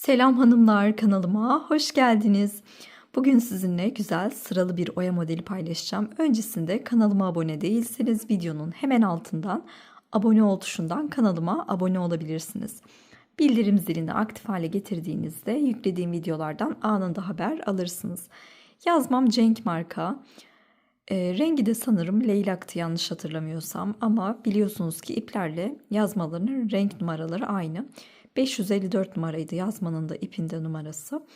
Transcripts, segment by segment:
Selam hanımlar kanalıma hoş geldiniz. Bugün sizinle güzel sıralı bir oya modeli paylaşacağım. Öncesinde kanalıma abone değilseniz videonun hemen altından abone ol tuşundan kanalıma abone olabilirsiniz. Bildirim zilini aktif hale getirdiğinizde yüklediğim videolardan anında haber alırsınız. Yazmam Cenk marka. E, rengi de sanırım leylaktı yanlış hatırlamıyorsam ama biliyorsunuz ki iplerle yazmalarının renk numaraları aynı. 554 numaraydı yazmanın da ipinde numarası.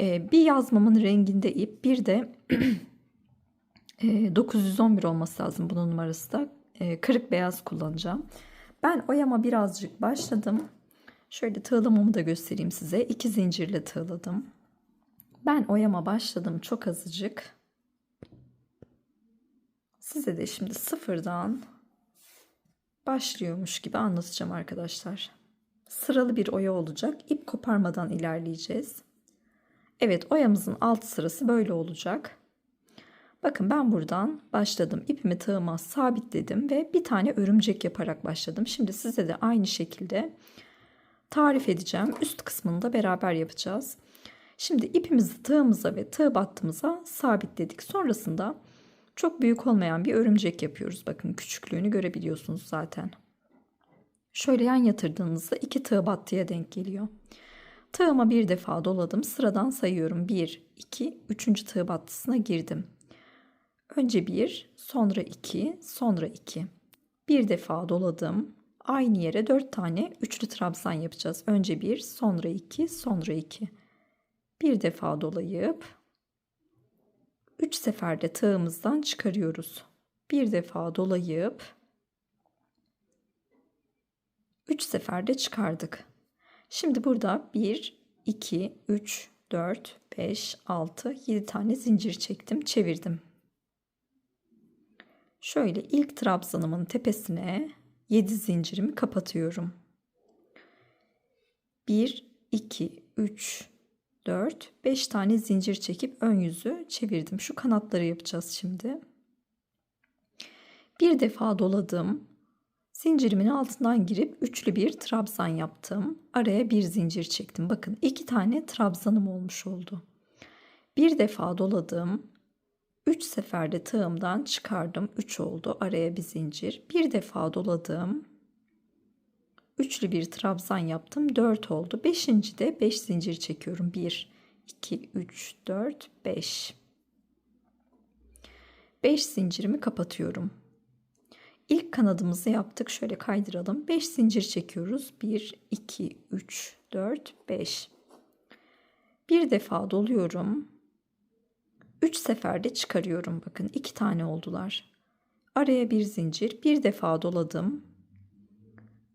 E, bir yazmamın renginde ip bir de e, 911 olması lazım bunun numarası da. E, kırık beyaz kullanacağım. Ben oyama birazcık başladım. Şöyle tığlamamı da göstereyim size. İki zincirle tığladım. Ben oyama başladım çok azıcık. Size de şimdi sıfırdan başlıyormuş gibi anlatacağım arkadaşlar. Sıralı bir oya olacak. İp koparmadan ilerleyeceğiz. Evet oyamızın alt sırası böyle olacak. Bakın ben buradan başladım. İpimi tığıma sabitledim ve bir tane örümcek yaparak başladım. Şimdi size de aynı şekilde tarif edeceğim. Üst kısmını da beraber yapacağız. Şimdi ipimizi tığımıza ve tığ battımıza sabitledik. Sonrasında çok büyük olmayan bir örümcek yapıyoruz. Bakın küçüklüğünü görebiliyorsunuz zaten. Şöyle yan yatırdığınızda iki tığ battıya denk geliyor. Tığıma bir defa doladım. Sıradan sayıyorum. 1, 2, 3. tığ battısına girdim. Önce 1, sonra 2, sonra 2. Bir defa doladım. Aynı yere 4 tane üçlü trabzan yapacağız. Önce 1, sonra 2, sonra 2. Bir defa dolayıp 3 seferde tığımızdan çıkarıyoruz. Bir defa dolayıp 3 seferde çıkardık. Şimdi burada 1, 2, 3, 4, 5, 6, 7 tane zincir çektim, çevirdim. Şöyle ilk trabzanımın tepesine 7 zincirimi kapatıyorum. 1, 2, 3, 4, 5 tane zincir çekip ön yüzü çevirdim. Şu kanatları yapacağız şimdi. Bir defa doladım. Zincirimin altından girip üçlü bir trabzan yaptım. Araya bir zincir çektim. Bakın iki tane trabzanım olmuş oldu. Bir defa doladım. Üç seferde tığımdan çıkardım. Üç oldu. Araya bir zincir. Bir defa doladım. Üçlü bir trabzan yaptım. Dört oldu. Beşinci de beş zincir çekiyorum. Bir, iki, üç, dört, beş. Beş zincirimi kapatıyorum. İlk kanadımızı yaptık. Şöyle kaydıralım. 5 zincir çekiyoruz. 1, 2, 3, 4, 5. Bir defa doluyorum. 3 seferde çıkarıyorum. Bakın 2 tane oldular. Araya bir zincir. Bir defa doladım.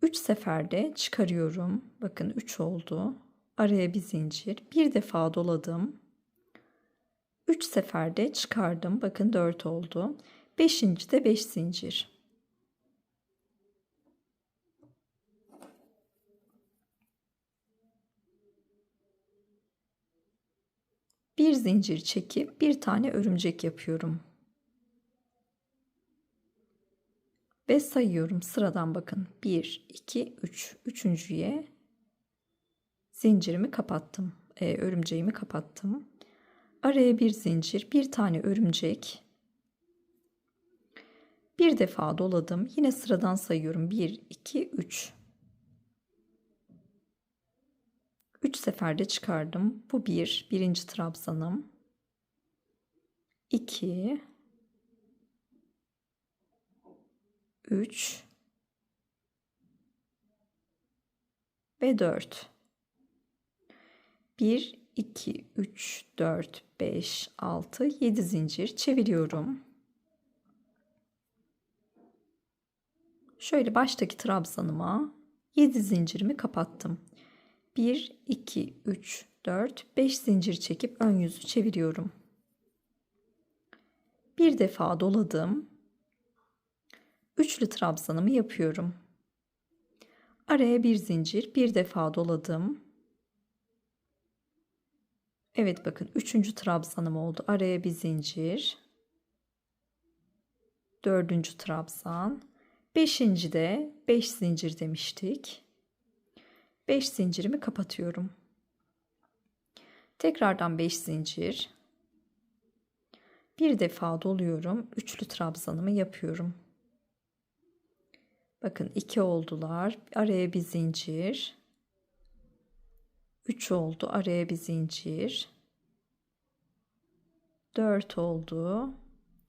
3 seferde çıkarıyorum. Bakın 3 oldu. Araya bir zincir. Bir defa doladım. 3 seferde çıkardım. Bakın 4 oldu. 5. de 5 zincir. Bir zincir çekip bir tane örümcek yapıyorum. Ve sayıyorum sıradan bakın. 1, 2, 3. Üçüncüye zincirimi kapattım. E, örümceğimi kapattım. Araya bir zincir, bir tane örümcek. Bir defa doladım. Yine sıradan sayıyorum. 1, 2, 3. 3 seferde çıkardım. Bu bir, birinci trabzanım. 2 3 ve 4 1 2 3 4 5 6 7 zincir çeviriyorum. Şöyle baştaki trabzanıma 7 zincirimi kapattım. 1, 2, 3, 4, 5 zincir çekip ön yüzü çeviriyorum. Bir defa doladım. Üçlü trabzanımı yapıyorum. Araya bir zincir, bir defa doladım. Evet bakın üçüncü trabzanım oldu. Araya bir zincir. Dördüncü trabzan. Beşinci de beş zincir demiştik. 5 zincirimi kapatıyorum. Tekrardan 5 zincir. Bir defa doluyorum. Üçlü trabzanımı yapıyorum. Bakın 2 oldular. Araya bir zincir. 3 oldu. Araya bir zincir. 4 oldu.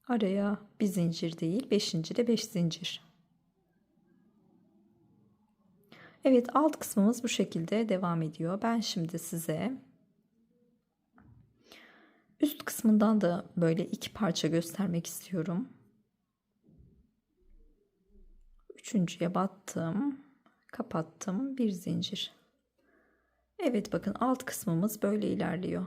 Araya bir zincir değil. 5. de 5 zincir. Evet alt kısmımız bu şekilde devam ediyor. Ben şimdi size üst kısmından da böyle iki parça göstermek istiyorum. Üçüncüye battım. Kapattım. Bir zincir. Evet bakın alt kısmımız böyle ilerliyor.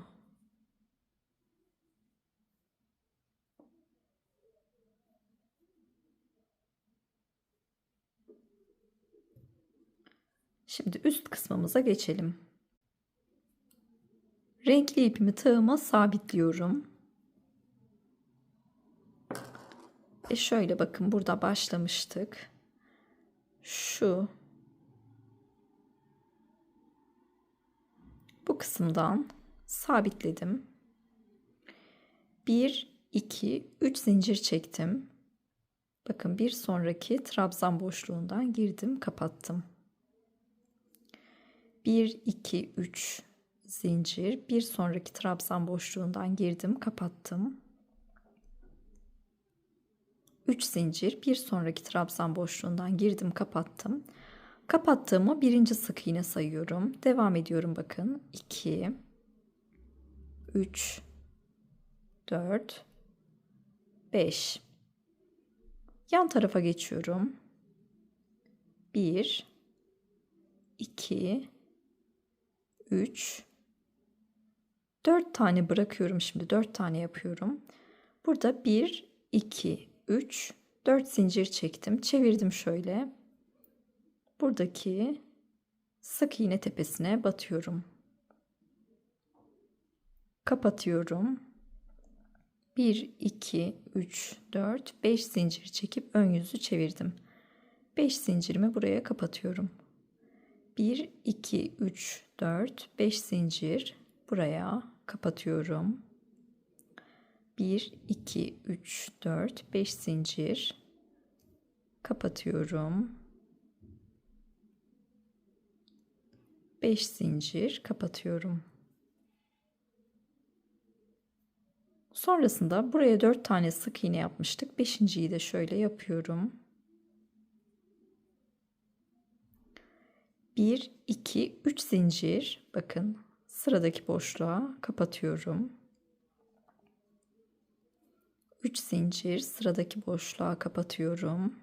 Şimdi üst kısmımıza geçelim. Renkli ipimi tığıma sabitliyorum. Ve şöyle bakın burada başlamıştık. Şu bu kısımdan sabitledim. 1 2 3 zincir çektim. Bakın bir sonraki trabzan boşluğundan girdim, kapattım. 1 2 3 zincir. Bir sonraki trabzan boşluğundan girdim kapattım. 3 zincir. Bir sonraki trabzan boşluğundan girdim kapattım. Kapattığımı birinci sık iğne sayıyorum. Devam ediyorum bakın. 2 3 4 5 yan tarafa geçiyorum. 1 2 3 4 tane bırakıyorum şimdi 4 tane yapıyorum. Burada 1 2 3 4 zincir çektim. Çevirdim şöyle. Buradaki sık iğne tepesine batıyorum. Kapatıyorum. 1 2 3 4 5 zincir çekip ön yüzü çevirdim. 5 zincirimi buraya kapatıyorum. 1 2 3 4 5 zincir buraya kapatıyorum. 1 2 3 4 5 zincir kapatıyorum. 5 zincir kapatıyorum. Sonrasında buraya 4 tane sık iğne yapmıştık. 5.yi de şöyle yapıyorum. 1 2 3 zincir bakın sıradaki boşluğa kapatıyorum. 3 zincir sıradaki boşluğa kapatıyorum.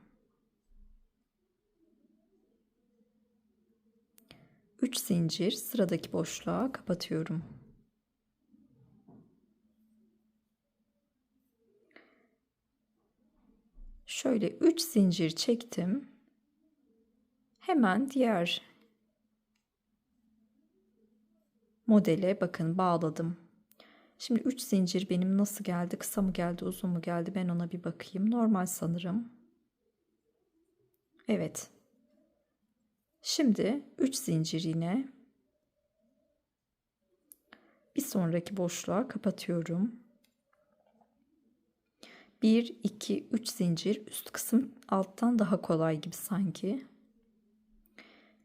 3 zincir sıradaki boşluğa kapatıyorum. Şöyle 3 zincir çektim. Hemen diğer modele bakın bağladım. Şimdi 3 zincir benim nasıl geldi? Kısa mı geldi, uzun mu geldi? Ben ona bir bakayım. Normal sanırım. Evet. Şimdi 3 zincir yine bir sonraki boşluğa kapatıyorum. 1 2 3 zincir üst kısım alttan daha kolay gibi sanki.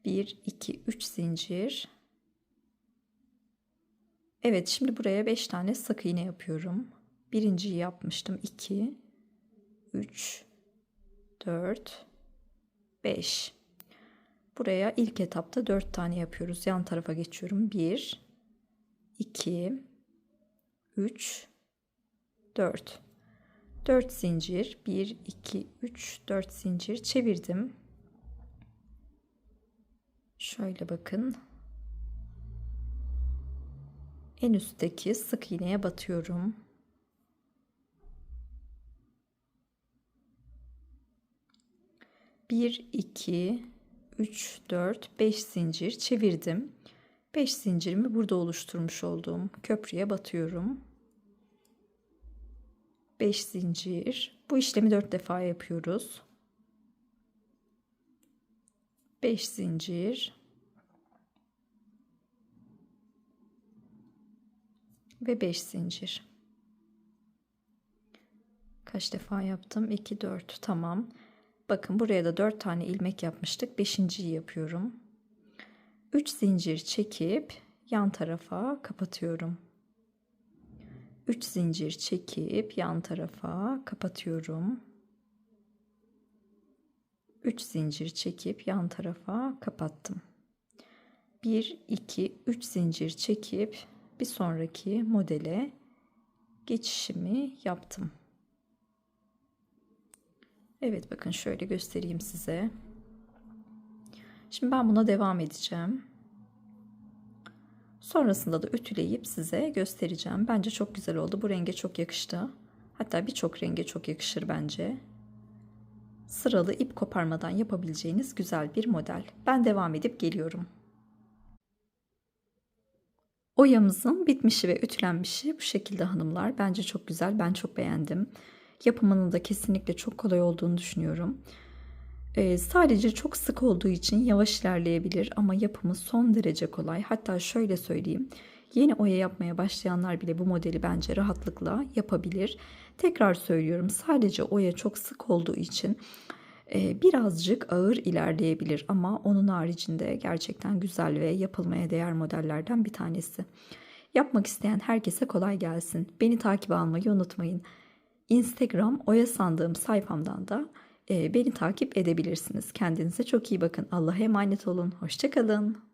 1 2 3 zincir Evet şimdi buraya 5 tane sık iğne yapıyorum. Birinciyi yapmıştım. 2 3 4 5 Buraya ilk etapta 4 tane yapıyoruz. Yan tarafa geçiyorum. 1 2 3 4 4 zincir 1 2 3 4 zincir çevirdim. Şöyle bakın en üstteki sık iğneye batıyorum. Bir, iki, üç, dört, beş zincir çevirdim. Beş zincirimi burada oluşturmuş olduğum köprüye batıyorum. Beş zincir. Bu işlemi dört defa yapıyoruz. Beş zincir ve 5 zincir. Kaç defa yaptım? 2 4. Tamam. Bakın buraya da 4 tane ilmek yapmıştık. 5.yi yapıyorum. 3 zincir çekip yan tarafa kapatıyorum. 3 zincir çekip yan tarafa kapatıyorum. 3 zincir çekip yan tarafa kapattım. 1 2 3 zincir çekip bir sonraki modele geçişimi yaptım. Evet bakın şöyle göstereyim size. Şimdi ben buna devam edeceğim. Sonrasında da ütüleyip size göstereceğim. Bence çok güzel oldu. Bu renge çok yakıştı. Hatta birçok renge çok yakışır bence. Sıralı ip koparmadan yapabileceğiniz güzel bir model. Ben devam edip geliyorum. Oyamızın bitmişi ve ütülenmişi bu şekilde hanımlar. Bence çok güzel. Ben çok beğendim. Yapımının da kesinlikle çok kolay olduğunu düşünüyorum. Ee, sadece çok sık olduğu için yavaş ilerleyebilir ama yapımı son derece kolay. Hatta şöyle söyleyeyim. Yeni oya yapmaya başlayanlar bile bu modeli bence rahatlıkla yapabilir. Tekrar söylüyorum sadece oya çok sık olduğu için birazcık ağır ilerleyebilir ama onun haricinde gerçekten güzel ve yapılmaya değer modellerden bir tanesi. Yapmak isteyen herkese kolay gelsin. Beni takip almayı unutmayın. Instagram oya sandığım sayfamdan da e, beni takip edebilirsiniz. Kendinize çok iyi bakın. Allah'a emanet olun. Hoşçakalın.